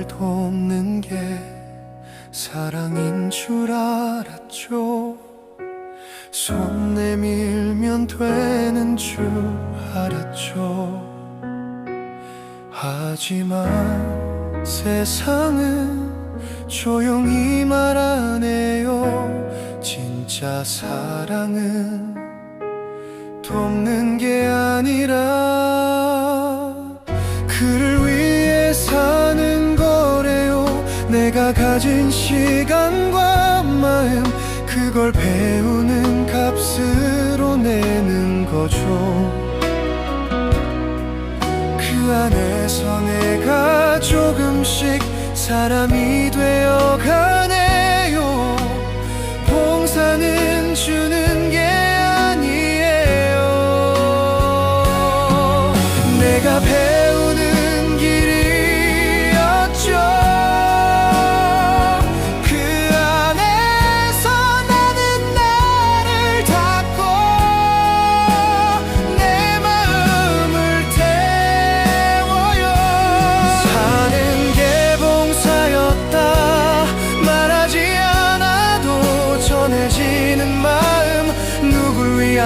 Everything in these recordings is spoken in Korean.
나를 돕는 게 사랑인 줄 알았죠. 손 내밀면 되는 줄 알았죠. 하지만 세상은 조용히 말하네요. 진짜 사랑은 돕는 게 아니라 그걸 배우는 값으로 내는 거죠. 그 안에서 내가 조금씩 사람이 되어가네요. 봉사는 주는 게 아니에요. 내가 배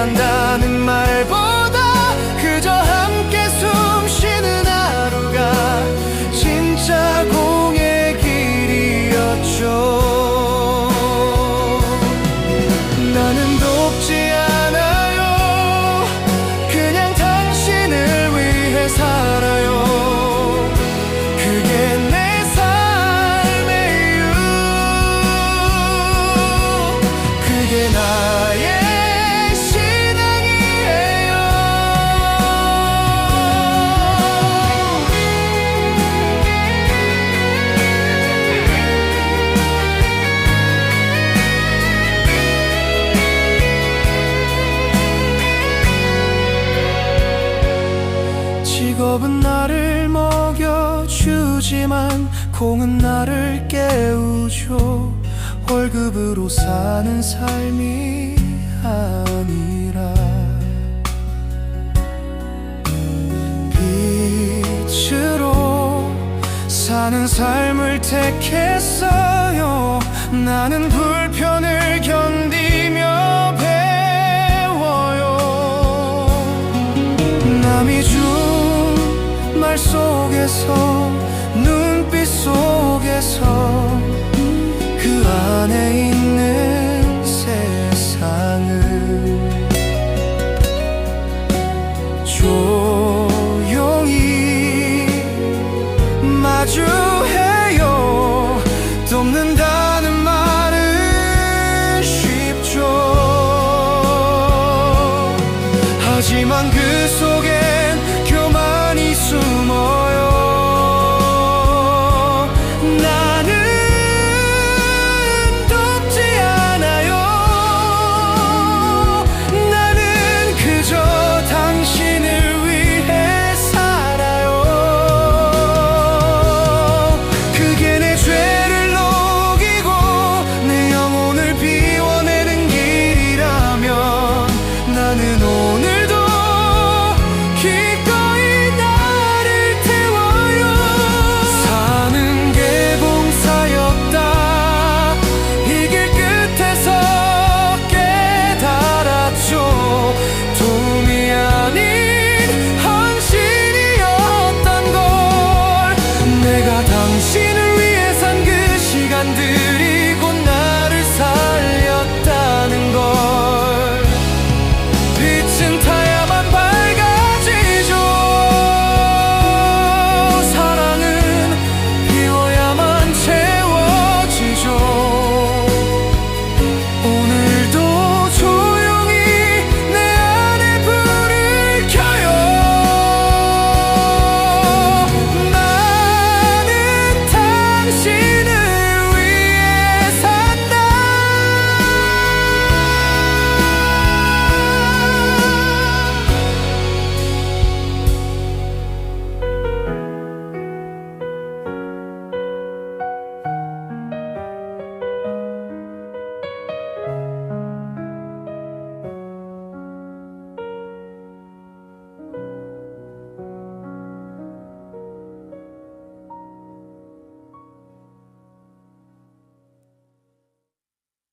위한다는 말보다 그저 함께 숨 쉬는 하루가 진짜 공의 길이었죠. 나는 돕지 않아요. 그냥 당신을 위해 살아요. 그게 내 삶의 이유. 그게 나 주지만 공은 나를 깨우죠. 월급으로 사는 삶이 아니라. 빛으로 사는 삶을 택했어요. 나는 불편을 견디며 배워요. 남이 준 말 속에서 눈빛 속에서 그 안에 있는 세상을 조용히 마주해요. 돕는다는 말은 쉽죠. 하지만 그 속에